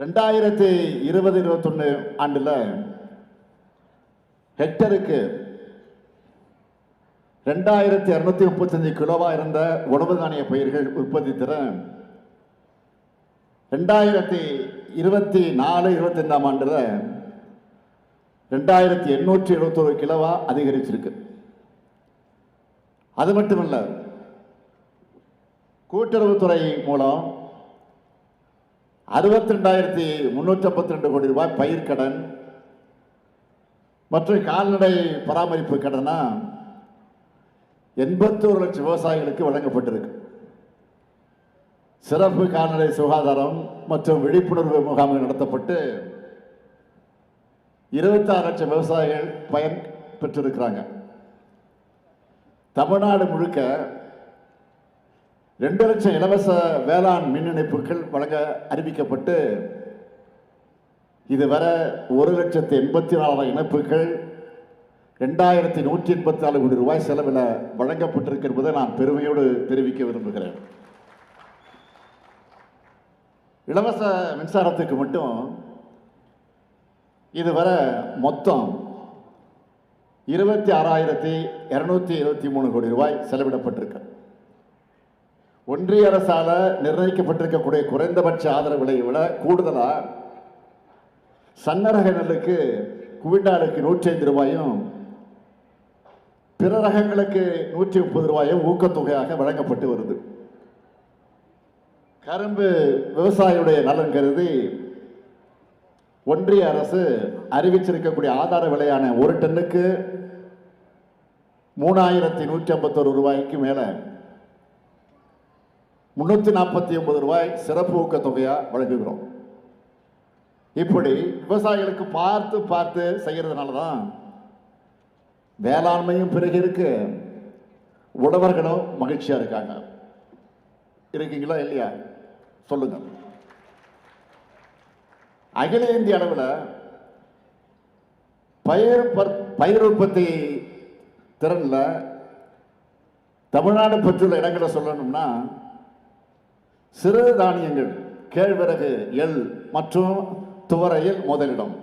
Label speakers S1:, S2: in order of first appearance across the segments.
S1: ரெண்டாயிரத்தி இருபது இருபத்தொன்னு ஆண்டில் ஹெக்டருக்கு ரெண்டாயிரத்தி இரநூத்தி முப்பத்தஞ்சு கிலோவாக இருந்த உணவு தானிய பயிர்கள் உற்பத்தி திறன் ரெண்டாயிரத்தி இருபத்தி நாலு இருபத்தைந்தாம் ஆண்டில் ரெண்டாயிரத்தி எண்ணூற்றி எழுபத்தொரு கிலோவா அதிகரிச்சிருக்கு. அது மட்டுமல்ல கூட்டுறவுத்துறை மூலம் அறுபத்தி ரெண்டாயிரத்தி முன்னூற்றி ஐம்பத்தி ரெண்டு கோடி ரூபாய் பயிர்க்கடன் மற்றும் கால்நடை பராமரிப்பு கடனா? எண்பத்தோரு லட்சம் விவசாயிகளுக்கு வழங்கப்பட்டிருக்கு. சிறப்பு கால்நடை சுகாதாரம் மற்றும் விழிப்புணர்வு முகாம்கள் நடத்தப்பட்டு இருபத்தாறு லட்சம் விவசாயிகள் பயன் பெற்றிருக்கிறாங்க. தமிழ்நாடு முழுக்க ரெண்டு லட்சம் இலவச வேளாண் மின் இணைப்புகள் வழங்க அறிவிக்கப்பட்டு இதுவரை ஒரு லட்சத்து எண்பத்தி நாலாயிரம் இணைப்புகள் ரெண்டாயிரத்தி நூற்றி எண்பத்தி நாலு கோடி ரூபாய் செலவில் வழங்கப்பட்டிருக்கு என்பதை நான் பெருமையோடு தெரிவிக்க விரும்புகிறேன். இலவச மின்சாரத்துக்கு மட்டும் இதுவரை மொத்தம் இருபத்தி ஆறாயிரத்தி இரநூத்தி இருபத்தி மூணு கோடி ரூபாய் செலவிடப்பட்டிருக்கு. ஒன்றிய அரசால் நிர்ணயிக்கப்பட்டிருக்கக்கூடிய குறைந்தபட்ச ஆதரவு விலையை விட கூடுதலாக சன்னரக நெல்லுக்கு குவிண்டாலுக்கு நூற்றி ஐந்து ரூபாயும் பிற ரகங்களுக்கு நூற்றி முப்பது ரூபாயும் ஊக்கத்தொகையாக வழங்கப்பட்டு வருது. கரும்பு விவசாயியுடைய நலன் கருதி ஒன்றிய அரசு அறிவிச்சிருக்கக்கூடிய ஆதார விலையான ஒரு டன்னுக்கு மூணாயிரத்தி நூற்றி ஐம்பத்தொரு ரூபாய்க்கு மேலே முன்னூற்றி நாற்பத்தி ஒன்பது ரூபாய் சிறப்பு ஊக்கத்தொகையாக வழங்குகிறோம். இப்படி விவசாயிகளுக்கு பார்த்து பார்த்து செய்கிறதுனால தான் வேளாண்மையும் பிறகு இருக்கு. உழவர்களும் மகிழ்ச்சியாக இருக்காங்க. இருக்கீங்களா இல்லையா? சொல்லுங்க. அகில இந்திய அளவில் பயிர் பயிர் உற்பத்தி திறனில் தமிழ்நாடு பெற்றுள்ள இடங்களை சொல்லணும்னா சிறு தானியங்கள் கேழ்வரகு எள் மற்றும் துவரையில் முதலிடம்.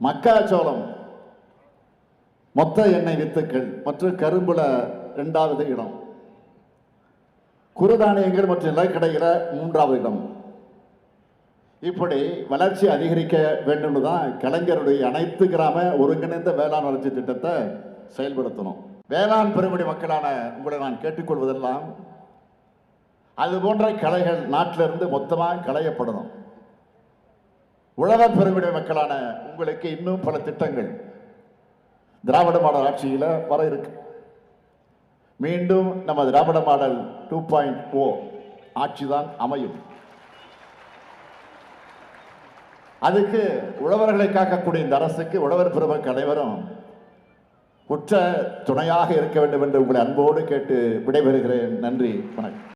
S1: மக்காச்சோளம் மொத்த எண்ணெய் வித்துக்கள் மற்றும் கரும்புல இரண்டாவது இடம். குறுதானியங்கள் மற்றும் நிலக்கடையில் மூன்றாவது இடம். இப்படி வளர்ச்சி அதிகரிக்க வேண்டும் தான் கலைஞருடைய அனைத்து கிராம ஒருங்கிணைந்த வேளாண் வளர்ச்சி திட்டத்தை செயல்படுத்தணும். வேளாண் பெருமடி மக்களான உங்களை நான் கேட்டுக்கொள்வதெல்லாம் அது போன்ற கலைகள் நாட்டிலிருந்து மொத்தமாக களையப்படணும். உழவர் பெருமிட மக்களான உங்களுக்கு இன்னும் பல திட்டங்கள். திராவிட மாடல் ஆட்சியில் வர இருக்கு. மீண்டும் நம்ம Dravida model two point O ஆட்சி தான் அமையும். அதுக்கு உழவர்களை காக்கக்கூடிய இந்த அரசுக்கு உழவர் பெருமக்கள் அனைவரும் உற்ற துணையாக இருக்க வேண்டும் என்று உங்களை அன்போடு கேட்டு விடைபெறுகிறேன். நன்றி வணக்கம்.